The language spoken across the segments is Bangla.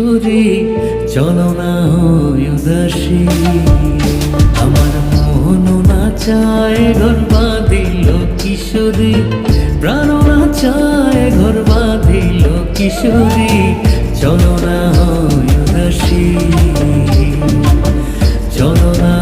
যদি চলো না উদাসী। আমার মন না চায় ঘর বাঁধিল কিশোরী। প্রাণ না চায় ঘর বাঁধিল কিশোরী। চলো না উদাসী। চলো না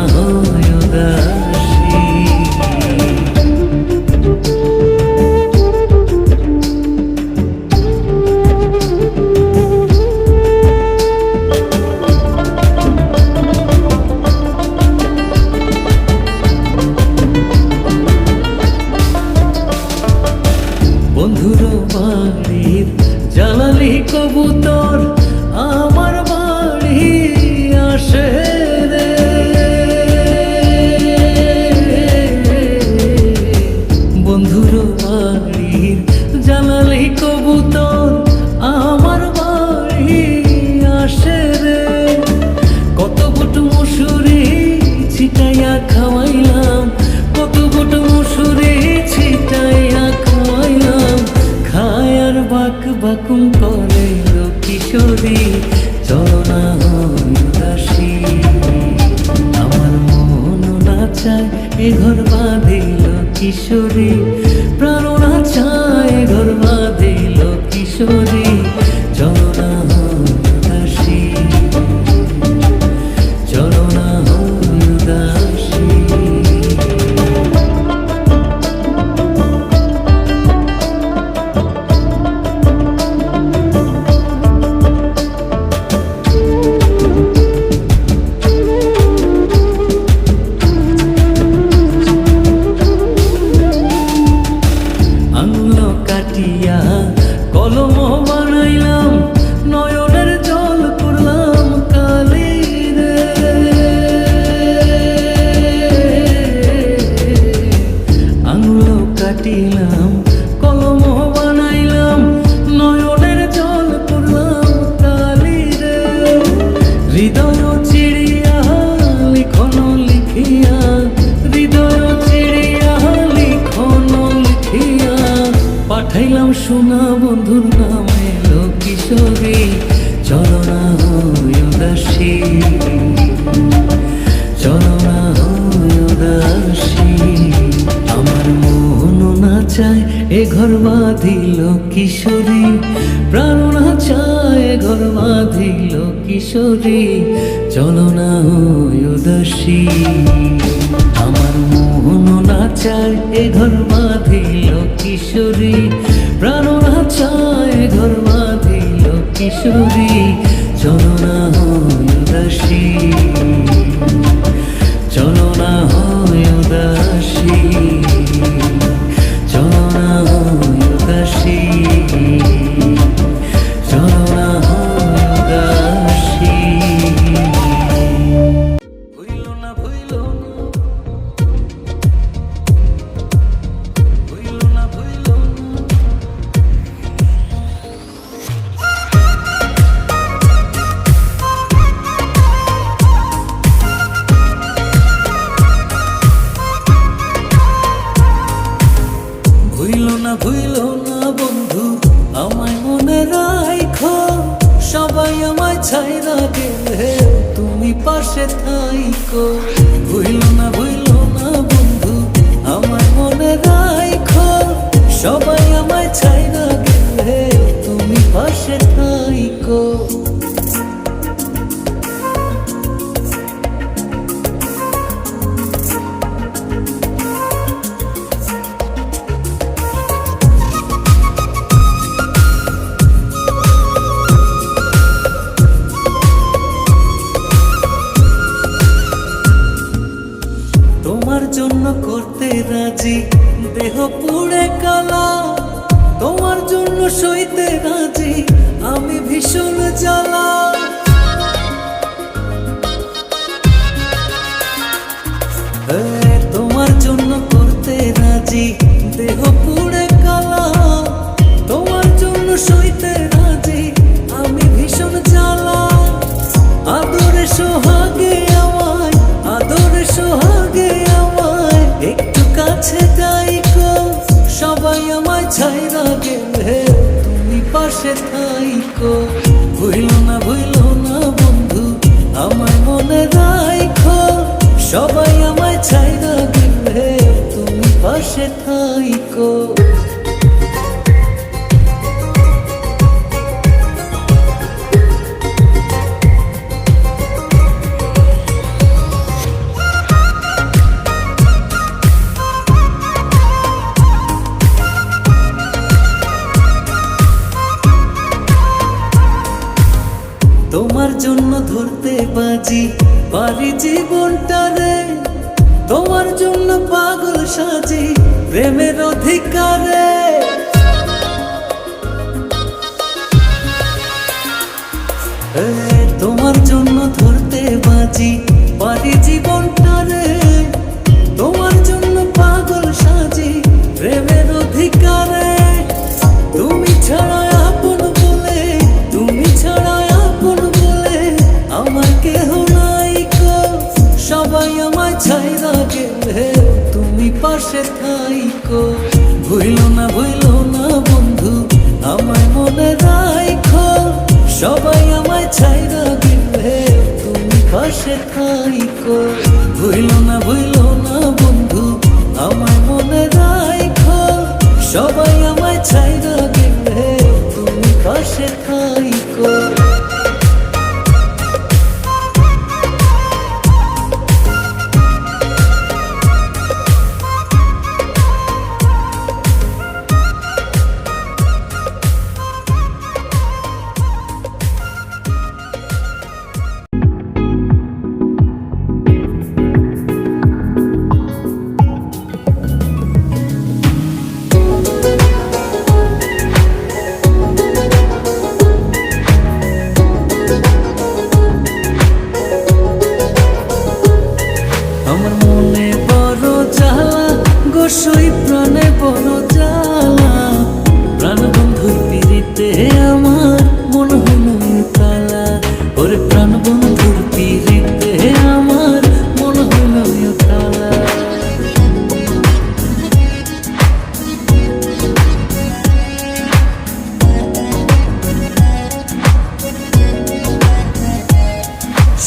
কিশোরী চলো না উদাসী। আমার মোহন নাচায় এ ঘর বাঁধিল কিশোরী। হ্যাঁ, তোমার জন্য করতে রাজি। দেহ পুড়ে কালা। তোমার জন্য সইতে রাজি। আমি ভীষণ জ্বালা। আদরে সোহাগে আমায়, আদরে সোহাগে আমায়। একটু কাছে যাই কো সবাই আমায় ছাইরা গেলে। তুমি পাশে ভুইল না ভুইল না বন্ধু, আমায় মনে রাখো সবাই ছাইরা গেলে তুমি পাশে থাইকো। তোমার জন্য ধরতে বাজি জীবনটারে তোমার জন্য পাগল সাজি প্রেমের অধিকারে। তোমার জন্য ধরতে বাজি পারি জীবনটারে সবাই আমায় ছাইরা গেলে তুমি পাশে থাইকো। ভুইল না ভুইল না বন্ধু আমায়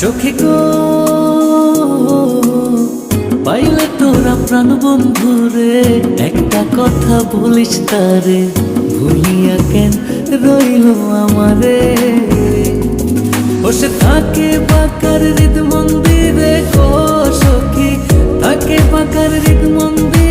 সখী গো, পাইলে তোরা প্রাণ বন্ধু রে। একটা কথা বলিস তারে, ভুলিয়া কেন রইল আমারে? বসে থাকে বাকার হৃদ মন্দিরে গো সখী, থাকে বাকার হৃদ মন্দিরে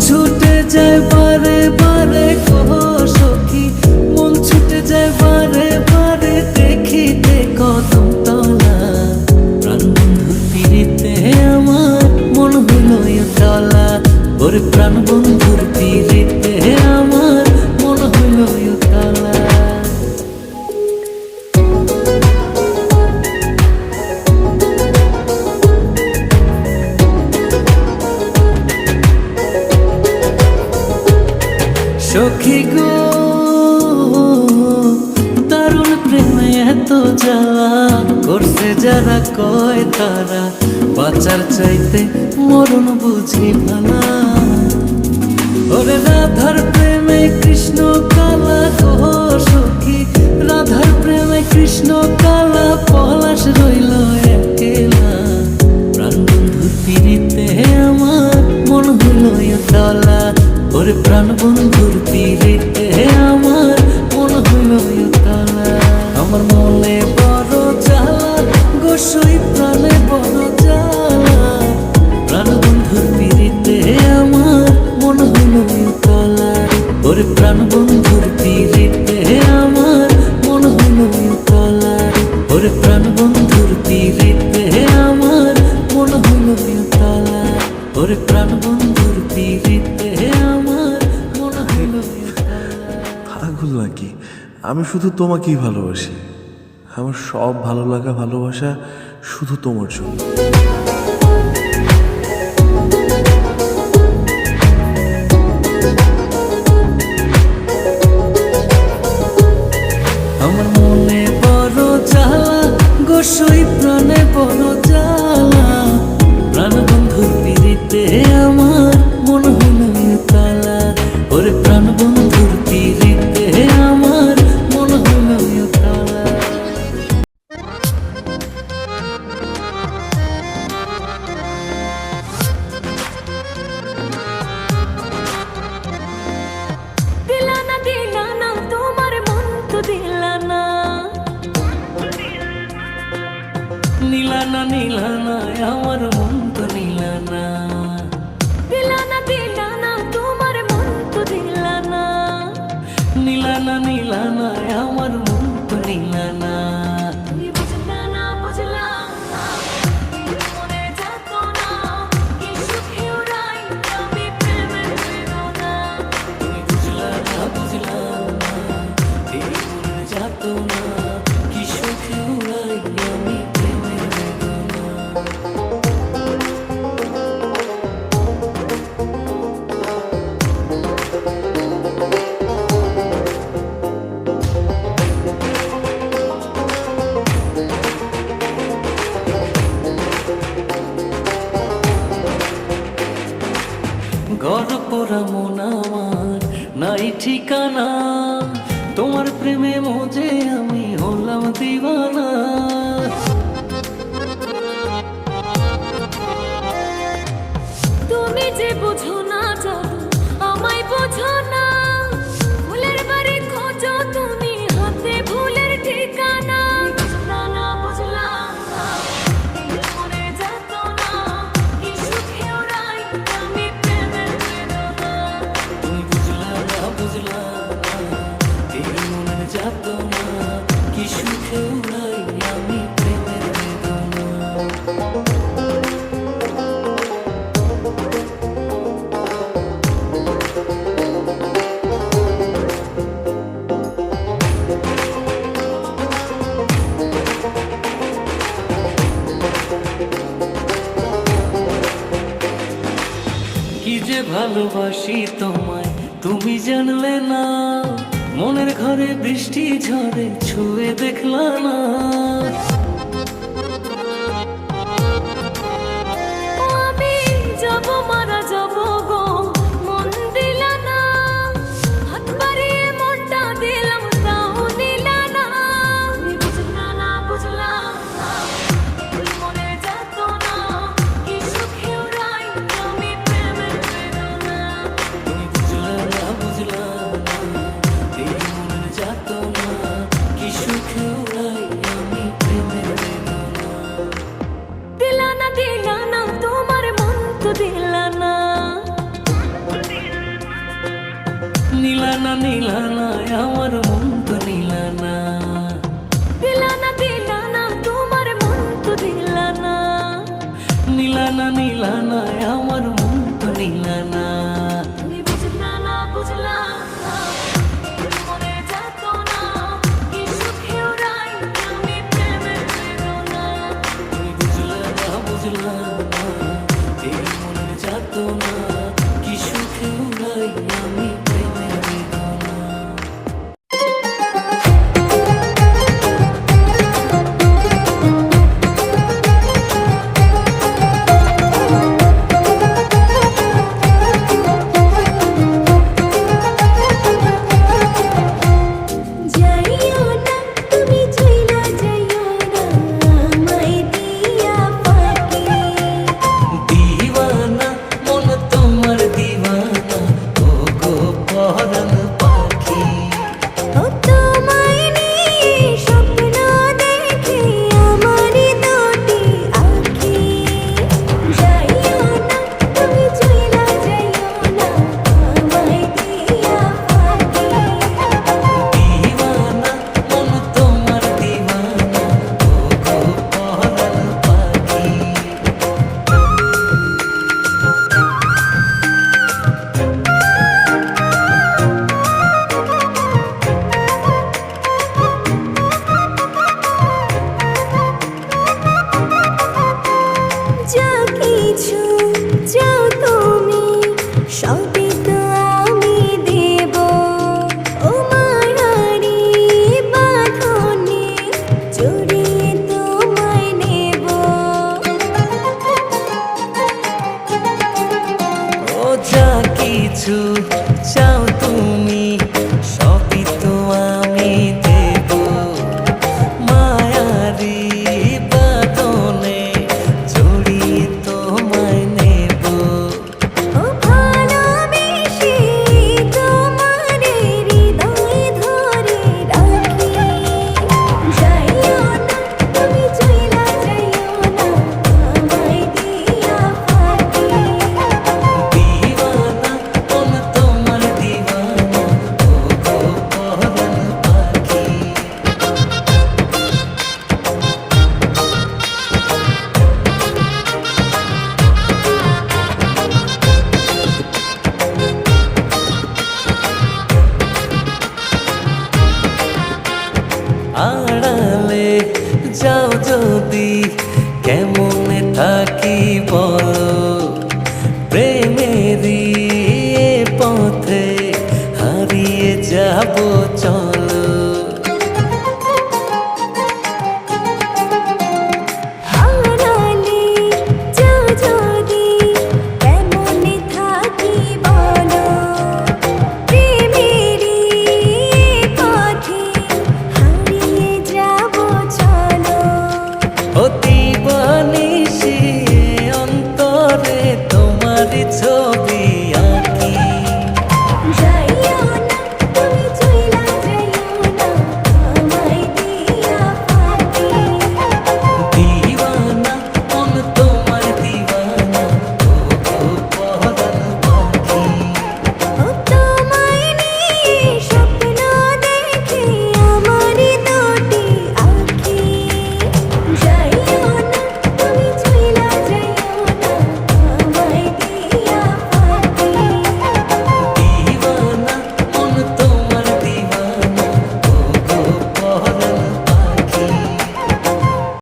ছুটে যায় বারে বারে, কহ সখী। মন ছুটে যায় বারে বারে দেখিতে কদম তলা। প্রাণ বন্ধু আমার মন হলো তলা। ওরে প্রাণ বন্ধুর সখী গো তারুণ প্রেমে এত জ্বালা করছে যারা কয় তারা, বাঁচার চাইতে মরণ বুঝি ভালা ওরে রাধার প্রেমে কৃষ্ণ কালা গো সখী, রাধার প্রেমে কৃষ্ণ কালা, পলাশ রইল একেলা ওরে প্রাণ বন্ধুর পিড়িতে আমার মন হইল আমার মনে বড় জ্বালা গোসই প্রাণে বড় আমি শুধু তোমাকেই ভালোবাসি। আমার সব ভালো লাগা ভালোবাসা শুধু তোমার জন্য। না নীলানা আমার মন তো নীলানা দিলানা দিলানা তোমার মন তো দিলানা নীলানা নীলানা আমার মন তো নীলানা। Oh, no. ভালোবাসি তোমায় তুমি জানলে না। মনের ঘরে বৃষ্টি ঝরে ছুঁয়ে দেখলা না